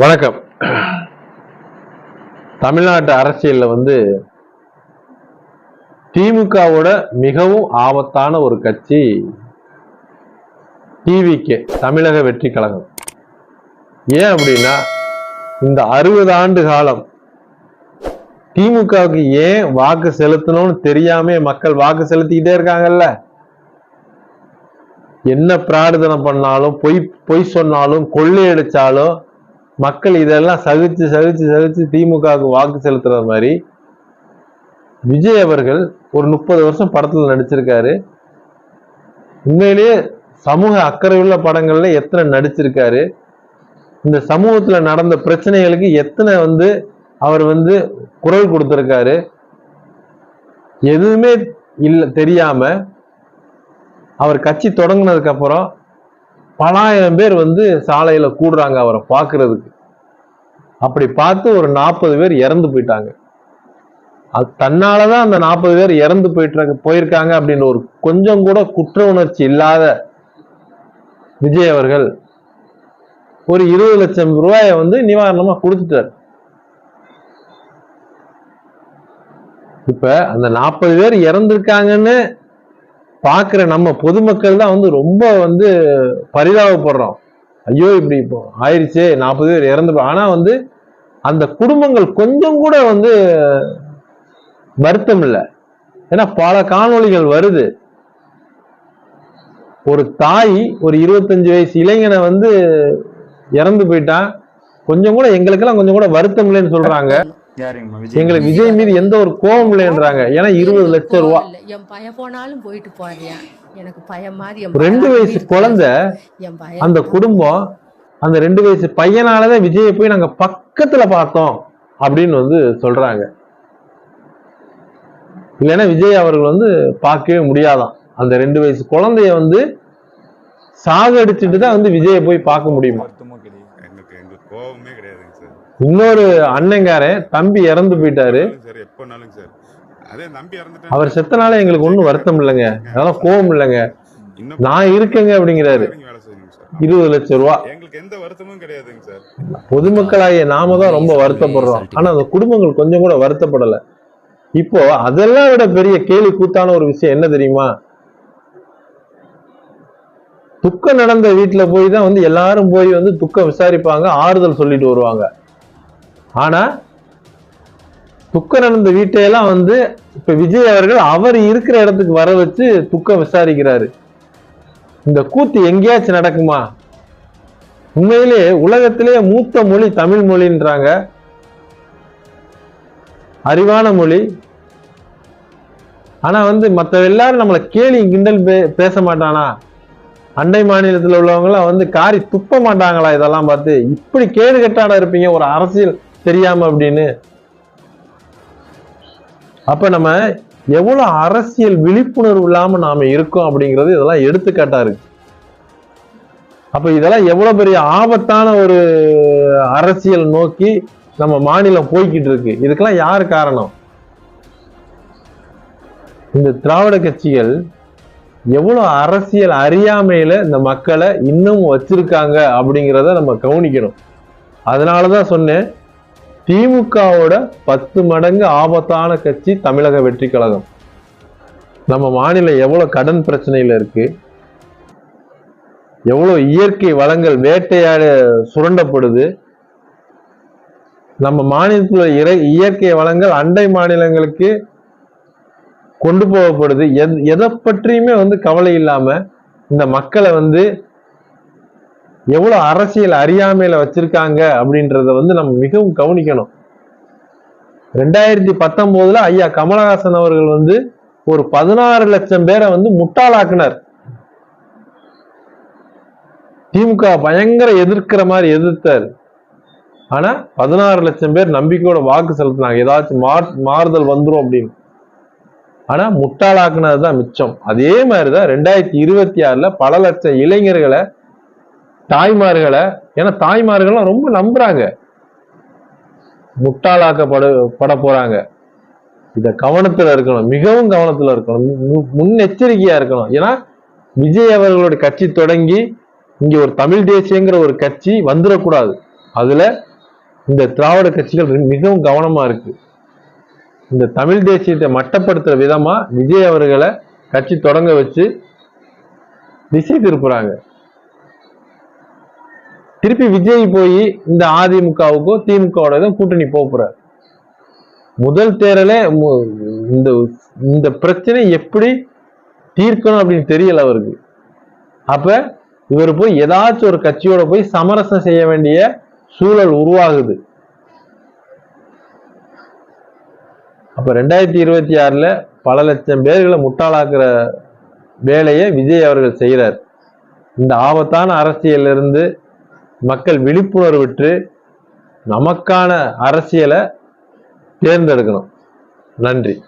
வணக்கம். தமிழ்நாட்டு அரசியல்ல வந்து திமுகவோட மிகவும் ஆபத்தான ஒரு கட்சி டிவிகே தமிழக வெற்றி கழகம். ஏன் அப்படின்னா இந்த அறுபது ஆண்டு காலம் திமுகவுக்கு ஏன் வாக்கு செலுத்தணும்னு தெரியாம மக்கள் வாக்கு செலுத்திக்கிட்டே இருக்காங்கல்ல? என்ன பிரார்த்தனை பண்ணாலும் பொய் பொய் சொன்னாலும் கொள்ளையடிச்சாலும் மக்கள் இதெல்லாம் சகிச்சு சகிச்சு சகிச்சு திமுகவுக்கு வாக்கு செலுத்துற மாதிரி விஜய் அவர்கள் ஒரு முப்பது வருஷம் படத்தில் நடிச்சிருக்காரு. உண்மையிலேயே சமூக அக்கறையுள்ள படங்கள்ல எத்தனை நடிச்சிருக்காரு. இந்த சமூகத்துல நடந்த பிரச்சனைகளுக்கு எத்தனை வந்து அவர் வந்து குரல் கொடுத்திருக்காரு. எதுவுமே இல்லை தெரியாம அவர் கட்சி தொடங்கினதுக்கு அப்புறம் பலாயிரம் பேர் வந்து சாலையில் கூடுறாங்க அவரை பார்க்கறதுக்கு. அப்படி பார்த்து ஒரு நாற்பது பேர் இறந்து போயிட்டாங்க. அது தன்னாலதான் அந்த நாற்பது பேர் இறந்து போயிட்டு போயிருக்காங்க அப்படின்ற ஒரு கொஞ்சம் கூட குற்ற உணர்ச்சி இல்லாத விஜய் அவர்கள் ஒரு இருபது லட்சம் ரூபாயை வந்து நிவாரணமா கொடுத்துட்டார். இப்ப அந்த நாற்பது பேர் இறந்திருக்காங்கன்னு பார்க்குற நம்ம பொதுமக்கள் தான் வந்து ரொம்ப வந்து பரிதாபப்படுறோம். ஐயோ இப்படி இப்போ ஆயிடுச்சே நாற்பது பேர் இறந்து ஆனால் வந்து அந்த குடும்பங்கள் கொஞ்சம் கூட வந்து வருத்தம் இல்லை ஏன்னா பல காணொளிகள் வருது. ஒரு தாய் ஒரு இருபத்தஞ்சு வயசு இளைஞனை வந்து இறந்து போயிட்டான் கொஞ்சம் கூட எங்களுக்கெல்லாம் கொஞ்சம் கூட வருத்தம் இல்லைன்னு சொல்றாங்க. எங்களுக்கு விஜய் மீது. எந்த ஒரு கோபம் இல்லைன்றாங்க ஏன்னா இருபது லட்சம் ரூபா. என் பையன் போனாலும் போயிட்டு போறியா? எனக்கு பையன் மாதிரி ரெண்டு வயசு. குழந்தை அந்த குடும்பம் அந்த ரெண்டு வயசு பையனாலதான் விஜயை போய் நாங்க பக்கத்துல பார்த்தோம் அப்படின்னு வந்து சொல்றாங்க. இல்லைன்னா விஜய் அவர்கள் வந்து பார்க்கவே முடியாதாம் அந்த ரெண்டு வயசு குழந்தைய வந்து சாகடிச்சுட்டு தான் வந்து விஜயை போய் பார்க்க முடியுமா? கிடையாது. எங்களுக்கு எங்களுக்கு கோவமே கிடையாதுங்க சார் இன்னொரு அண்ணங்காரன் தம்பி இறந்து போயிட்டாரு. சார் எப்போனாலும் சார். அதே நம்பி இறந்துட்டேன். அவர் செத்தனால எங்களுக்கு ஒண்ணும் வருத்தம் இல்லைங்க. அதெல்லாம் கோபம் இல்லைங்க. நான் இருக்கேங்க அப்படிங்கிறாரு. இருபது லட்சம் ரூபா. எங்களுக்கு எந்த வருத்தமும் கிடையாதுங்க சார். பொதுமக்களாகிய நாம தான் ரொம்ப வருத்தப்படுறோம். ஆனா அந்த குடும்பங்கள் கொஞ்சம் கூட வருத்தப்படல. இப்போ அதெல்லாம் விட பெரிய கேலி கூத்தான ஒரு விஷயம் என்ன தெரியுமா? துக்கம் நடந்த வீட்டுல போய் தான் வந்து எல்லாரும் போய் வந்து துக்கம் விசாரிப்பாங்க ஆறுதல் சொல்லிட்டு வருவாங்க. ஆனால் துக்கம் நடந்த வீட்டையெல்லாம் வந்து இப்போ விஜய் அவர்கள் அவர் இருக்கிற இடத்துக்கு வர வச்சு துக்கம் விசாரிக்கிறாரு. இந்த கூத்து எங்கேயாச்சும் நடக்குமா? உண்மையிலே உலகத்திலே மூத்த மொழி தமிழ் மொழின்றாங்க. அறிவான மொழி. ஆனால் வந்து மற்ற எல்லாரும் நம்மளை கேலி கிண்டல் பே- பேச மாட்டானா? அண்டை மாநிலத்தில் உள்ளவங்களாம் வந்து காரி துப்ப மாட்டாங்களா இதெல்லாம் பார்த்து? இப்படி கேடு கட்டாட இருப்பீங்க ஒரு அரசியல் தெரியாம அப்படின்னு. அப்ப நம்ம எவ்வளவு அரசியல் விழிப்புணர்வு இல்லாம நாம இருக்கோம் அப்படிங்கிறது இதெல்லாம் எடுத்துக்காட்டா இருக்கு. அப்ப இதெல்லாம் எவ்வளவு பெரிய ஆபத்தான ஒரு அரசியல் நோக்கி நம்ம மாநிலம் போய்கிட்டு இருக்கு. இதுக்கெல்லாம் யார் காரணம்? இந்த திராவிட கட்சிகள் எவ்வளவு அரசியல் அறியாமையில இந்த மக்களை இன்னும் வச்சிருக்காங்க அப்படிங்கிறத நம்ம கவனிக்கணும். அதனாலதான் சொன்னேன் திமுகவோட பத்து மடங்கு ஆபத்தான கட்சி தமிழக வெற்றி கழகம். நம்ம மாநிலம் எவ்வளோ கடன் பிரச்சனையில் இருக்கு? எவ்வளோ இயற்கை வளங்கள் வேட்டையாட சுரண்டப்படுது? நம்ம மாநிலத்தில் இறை இயற்கை வளங்கள் அண்டை மாநிலங்களுக்கு கொண்டு போகப்படுது. எத் எதை பற்றியுமே வந்து கவலை இல்லாமல் இந்த மக்களை வந்து எவ்வளவு அரசியல் அறியாமையில வச்சிருக்காங்க அப்படின்றத வந்து நம்ம மிகவும் கவனிக்கணும். ரெண்டாயிரத்தி பத்தொன்பதுல ஐயா கமலஹாசன் அவர்கள் வந்து ஒரு பதினாறு லட்சம் பேரை வந்து முட்டாளாக்குனார். திமுக பயங்கர எதிர்க்கிற மாதிரி எதிர்த்தார். ஆனா பதினாறு லட்சம் பேர் நம்பிக்கையோட வாக்கு செலுத்தினாங்க. ஏதாச்சும் மார் மாறுதல் வந்துரும் அப்படின்னு. ஆனா முட்டாளாக்குனது தான் மிச்சம். அதே மாதிரிதான் ரெண்டாயிரத்தி இருபத்தி ஆறுல பல லட்சம் இளைஞர்களை தாய்மார்களை ஏன்னா தாய்மார்கள்லாம் ரொம்ப நம்புறாங்க. முட்டாளாக்கப்பட பட போறாங்க இதை கவனத்துல இருக்கணும். மிகவும் கவனத்துல இருக்கணும். முன்னெச்சரிக்கையா இருக்கணும். ஏன்னா விஜய் அவர்களுடைய கட்சி தொடங்கி இங்க ஒரு தமிழ் தேசியங்கிற ஒரு கட்சி வந்துடக்கூடாது. அதுல இந்த திராவிட கட்சிகள் மிகவும் கவனமா இருக்கு. இந்த தமிழ் தேசியத்தை மட்டப்படுத்துற விதமா விஜய் அவர்களை கட்சி தொடங்க வச்சு திசை திருப்புறாங்க. திருப்பி விஜய் போய் இந்த அதிமுகவுக்கோ திமுகவோட கூட்டணி போகிறார் முதல் தேரலே மு- இந்த இந்த பிரச்சனை எப்படி தீர்க்கணும் அப்படின்னு தெரியல அவருக்கு. அப்ப இவர் போய் ஏதாச்சும் ஒரு கட்சியோட போய் சமரசம் செய்ய வேண்டிய சூழல் உருவாகுது. அப்ப ரெண்டாயிரத்தி இருபத்தி ஆறுல பல லட்சம் பேர்களை முட்டாளாக்குற வேலையை விஜய் அவர்கள் செய்கிறார் இந்த ஆபத்தான அரசியல்ல இருந்து மக்கள் விழிப்புணர்வு நமக்கான அரசியலை தேர்ந்தெடுக்கணும். நன்றி.